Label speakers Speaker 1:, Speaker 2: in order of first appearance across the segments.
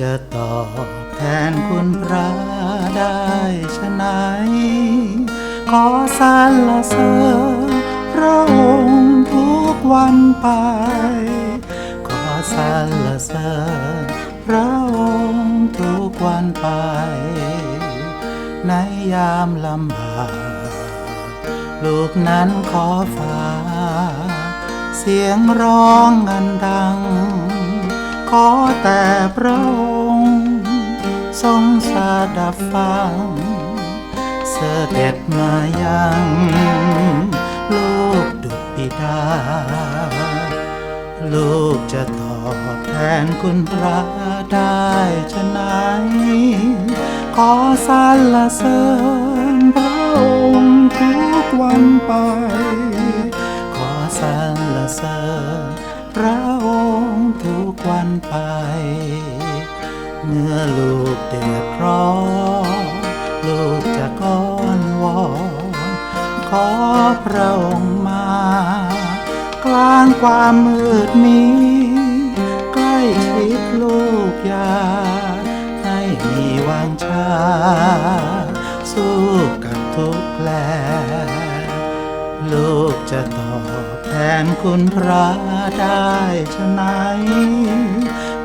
Speaker 1: จะตอบแทนคุณพระได้ชะไหน ขอสระเสริพระองค์ทุกวันไป ขอสระเสริพระองค์ทุกวันไป ในยามลำบากลูกนั้นขอฟ้า เสียงร้องอันดัง ขอแต่พระองค์ ทรงสดับฟัง เสด็จมายังลูกดุจบิดา ลูกจะตอบแทนคุณพระได้ชะไหน ขอสรรเสริญพระองค์ทุกวันไป ขอสรรเสริญพระ อลูกเดือดร้อนลูกจะก้อนวอนขอพระองค์มา กลางความมืดมิดใกล้ชิดลูกยา ให้มีวางชา สู้กับทุกข์แลลูกจะตอบแทนคุณพระได้ชะไหน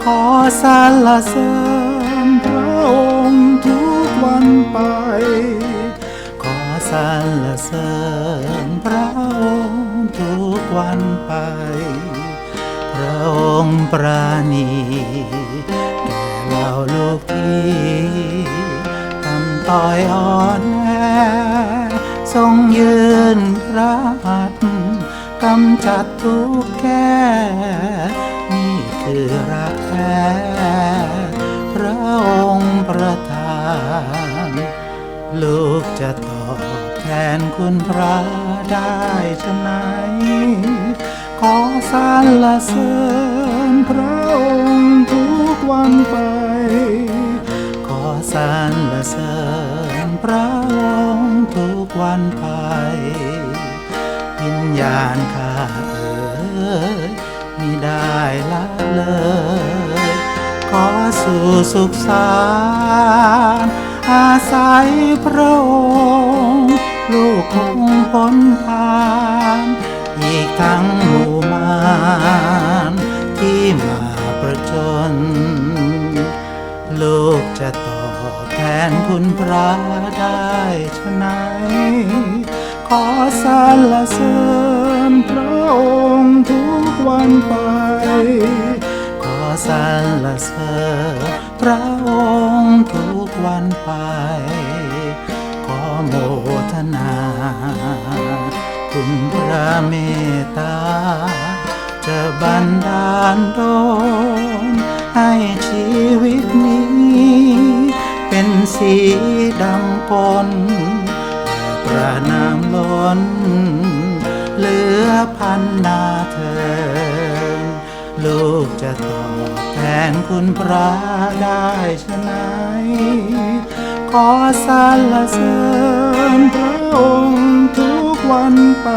Speaker 1: ขอสรรเสริญ ไป ขอสรรเสริญพระองค์ทุกวันไป พระองค์ปราณีแก่เราลูกที่ทำต้อยอ่อนแอทรงยืนพระหัตถ์กำจัดทุกแก่นี่คือรักแท้พระองค์ประ ลูกจะตอบแทนคุณพระได้ชะไหน ขอสรรเสริญพระองค์ทุกวันไป ขอสรรเสริญพระองค์ทุกวันไปวิญญาณข้าเอ๋ยมิได้ละเลย ขอสู่สุขสาร อาศัยพระองค์ลูกคงพ้นทานอีกทั้งหมู่มารที่มาประจน ลูกจะตอบแทนคุณพระได้ชะไหนขอสรรเสริญพระองค์ทุกวันไป ขอสรรเสริญพระองค์ทุก วันไป ขอโมทนา คุณพระเมตตา จะบันดาลโดนให้ชีวิตนี้ เป็นสีดังปนและประนามล้น เหลือพันนาเธอ ลูกจะตอบแทนคุณพระได้ชะไหน ขอสรรเสริญพระองค์ทุกวันไป